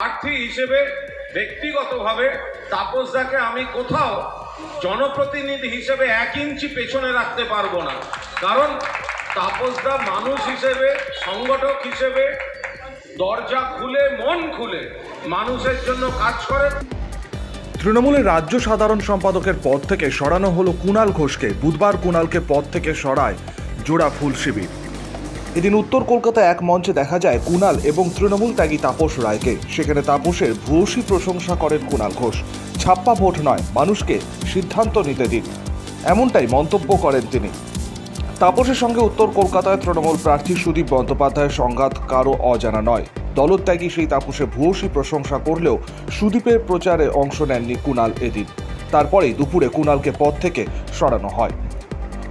প্রার্থী হিসেবে ব্যক্তিগতভাবে তাপসদাকে আমি কোথাও জনপ্রতিনিধি হিসেবে এক ইঞ্চি পেছনে রাখতে পারব না। কারণ তাপসদা মানুষ হিসেবে, সংগঠক হিসেবে দরজা খুলে, মন খুলে মানুষের জন্য কাজ করেন তৃণমূলের রাজ্য সাধারণ সম্পাদকের পদ থেকে সরানো হলো কুণাল ঘোষকে। বুধবার কুণালকে পদ থেকে সরায় জোড়া ফুল শিবির এদিন উত্তর কলকাতায় এক মঞ্চে দেখা যায় কুণাল এবং তৃণমূল ত্যাগী তাপস রায়কে। সেখানে তাপসের ভূয়সী প্রশংসা করেন কুণাল ঘোষ। ছাপ্পা ভোট নয়, মানুষকে সিদ্ধান্ত নিতে দিন। এমনটাই মন্তব্য করেন তিনি। তাপসের সঙ্গে উত্তর কলকাতায় তৃণমূল প্রার্থী সুদীপ বন্দ্যোপাধ্যায়ের সংঘাত কারও অজানা নয়। দলত্যাগী সেই তাপসে ভূয়সী প্রশংসা করলেও সুদীপের প্রচারে অংশ নেননি কুণাল এদিন। তারপরেই দুপুরে কুণালকে পদ থেকে সরানো হয়।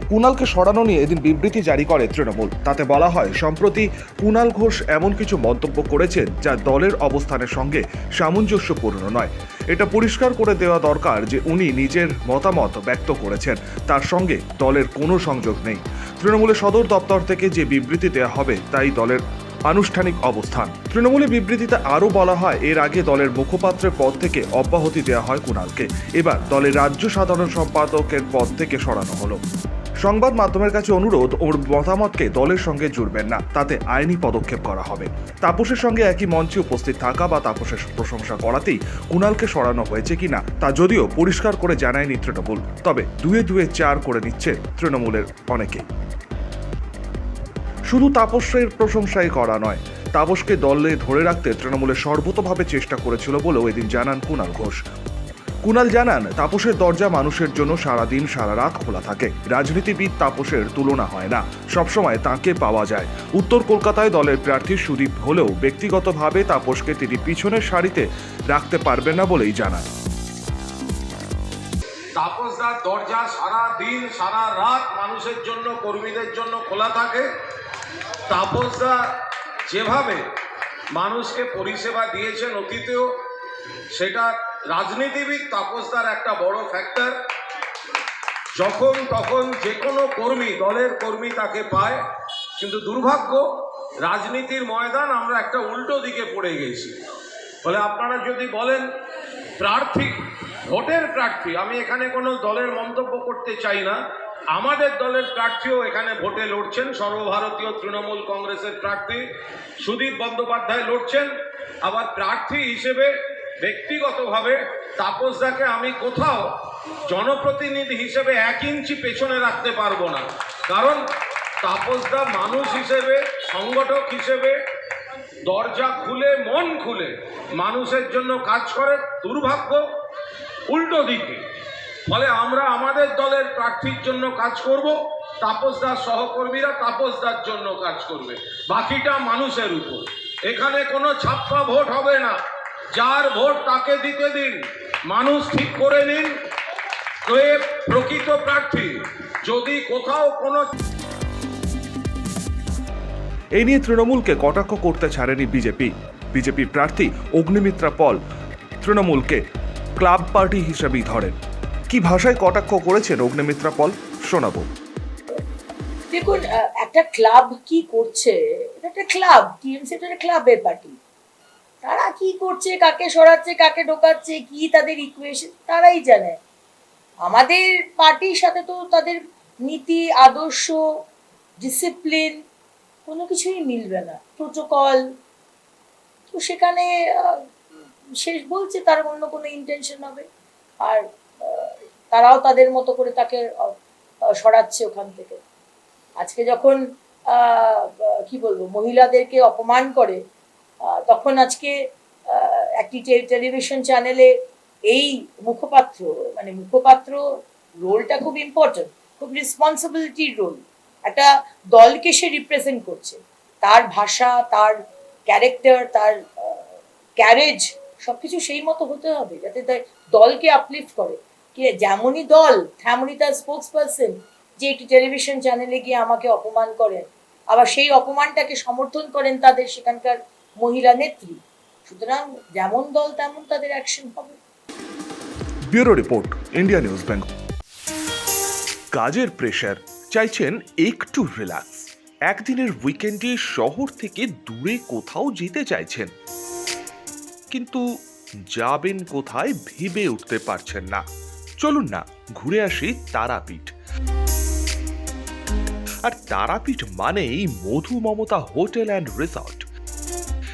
কুণালকে সরানো নিয়ে এদিন বিবৃতি জারি করে তৃণমূল। তাতে বলা হয়, সম্প্রতি কুণাল ঘোষ এমন কিছু মন্তব্য করেছেন যা দলের অবস্থানের সঙ্গে সামঞ্জস্যপূর্ণ নয়। এটা পরিষ্কার করে দেওয়া দরকার যে উনি নিজের মতামত ব্যক্ত করেছেন। তার সঙ্গে দলের কোনো সংযোগ নেই। তৃণমূলের সদর দপ্তর থেকে যে বিবৃতি দেওয়া হবে, তাই দলের আনুষ্ঠানিক অবস্থান। তৃণমূলের বিবৃতিতে আরও বলা হয়, এর আগে দলের মুখপাত্রের পদ থেকে অব্যাহতি দেওয়া হয় কুণালকে। এবার দলের রাজ্য সাধারণ সম্পাদকের পদ থেকে সরানো হলো। সংবাদ মাধ্যমের কাছে অনুরোধ, ওর মতামতকে দলের সঙ্গে জুড়বেন না। তাতে আইনি পদক্ষেপ করা হবে। তাপসের সঙ্গে একই মঞ্চে উপস্থিত থাকা বা তাপসের প্রশংসা করাতেই কুণালকে সরানো হয়েছে কিনা, তা যদিও পরিষ্কার করে জানায়নি তৃণমূল। তবে দুয়ে দুয়ে চার করে নিচ্ছে তৃণমূলের অনেকেই শুধু তাপসের প্রশংসাই করা নয়, তাপসকে দলে ধরে রাখতে তৃণমূলের সর্বতভাবে চেষ্টা করেছিল বলেও এদিন জানান কুণাল ঘোষ। কুণাল জানান, তাপসের দরজা মানুষের জন্য সারা দিন সারা রাত খোলা থাকে। রাজনীতিবিদ তাপসের তুলনা হয় না। সবসময় তাকে পাওয়া যায়। উত্তর কলকাতায় দলের প্রার্থী সুদীপ হলেও ব্যক্তিগতভাবে তাপসকে তিনি পিছনের সারিতে রাখতে পারবেন না বলেই জানান। তাপসদার দরজা সারা দিন সারা রাত মানুষের জন্য, কর্মীদের জন্য খোলা থাকে। তাপসদা যেভাবে মানুষকে পরিষেবা দিয়েছেন অতীতেও, সেটা রাজনীতিবিদ তাপসদার একটা বড় ফ্যাক্টর যখন তখন যে কোনো কর্মী, দলের কর্মী তাকে পায়। কিন্তু দুর্ভাগ্য, রাজনীতির ময়দান আমরা একটা উল্টো দিকে পড়ে গেছি। ফলে আপনারা যদি বলেন, প্রার্থী, ভোটের প্রার্থী, আমি এখানে কোনো দলের মন্তব্য করতে চাই না। আমাদের দলের প্রার্থীও এখানে ভোটে লড়ছেন, সর্বভারতীয় তৃণমূল কংগ্রেসের প্রার্থী সুদীপ বন্দ্যোপাধ্যায় লড়ছেন। আবার প্রার্থী হিসেবে ব্যক্তিগতভাবে তাপসদাকে আমি কোথাও জনপ্রতিনিধি হিসেবে এক ইঞ্চি পেছনে রাখতে পারব না। কারণ তাপসদা মানুষ হিসেবে, সংগঠক হিসেবে দরজা খুলে, মন খুলে মানুষের জন্য কাজ করে দুর্ভাগ্য উল্টো দিকে। ফলে আমরা আমাদের দলের প্রার্থীর জন্য কাজ করব, তাপসদার সহকর্মীরা তাপসদার জন্য কাজ করবে, বাকিটা মানুষের উপর। এখানে কোনো ছাপ্পা ভোট হবে না। যার ভোট তাকে দিতে দিন মানুষ ঠিক করে নিন। কে প্রকৃত প্রার্থী যদি কোথাও কোনো এই নিয়ে তৃণমূলকে কটাক্ষ করতে ছাড়েনি বিজেপি। বিজেপি প্রার্থী অগ্নিমিত্রা পল তৃণমূলকে ক্লাব পার্টি হিসেবেই ধরেন। কি ভাষায় কটাক্ষ করেছেন অগ্নিমিত্রা পল? শোনাবো। দেখুন একটা ক্লাব কি করছে? এটা একটা ক্লাব টিএমসি এটা একটা ক্লাবের পার্টি। তারা কি করছে, কাকে সরাচ্ছে, কাকে ঢোকাচ্ছে, কি তাদের ইকুয়েশন তারাই জানে। আমাদের পার্টির সাথে তো তাদের নীতি, আদর্শ ডিসিপ্লিন কোনো কিছুই মিলবে না। প্রোটোকল তো সেখানে শেষ বলছে তার অন্য কোনো ইন্টেনশন হবে। আর তারাও তাদের মতো করে তাকে সরাচ্ছে ওখান থেকে। আজকে যখন কি বলব, মহিলাদেরকে অপমান করে তখন আজকে একটি টেলিভিশন চ্যানেলে এই মুখপাত্র মানে মুখপাত্র রোলটা খুব ইম্পর্টেন্ট খুব রেসপন্সিবিলিটির রোল একটা দলকে সে রিপ্রেজেন্ট করছে। তার ভাষা, তার ক্যারেক্টার তার ক্যারেজ সবকিছু সেই মতো হতে হবে যাতে তার দলকে আপলিফ্ট করে। কে, যেমনই দল, তেমনই তার স্পোক্স পার্সন যে একটি টেলিভিশন চ্যানেলে গিয়ে আমাকে অপমান করেন, আবার সেই অপমানটাকে সমর্থন করেন তাদের সেখানকার মহিলা নেত্রী। সুতরাং যেমন দল, তেমন তাদের অ্যাকশন হবে। Bureau report, India news, Bengal. কাজের প্রেশার চাইছেন একটু রিল্যাক্স একদিনের উইকেন্ডে শহর থেকে দূরে কোথাও যেতে চাইছেন। কিন্তু যাবেন কোথায় ভেবে উঠতে পারছেন না। চলুন না, ঘুরে আসি তারাপীঠ। আর তারাপীঠ মানেই Madhu Mamata hotel and resort.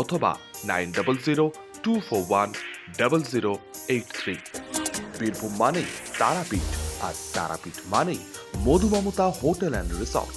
অথবা nine double zero two four one double zero eight three. Birbhum মানেই তারাপীঠ, আর তারাপীঠ মানেই মধুমমতা হোটেল অ্যান্ড রিসর্ট।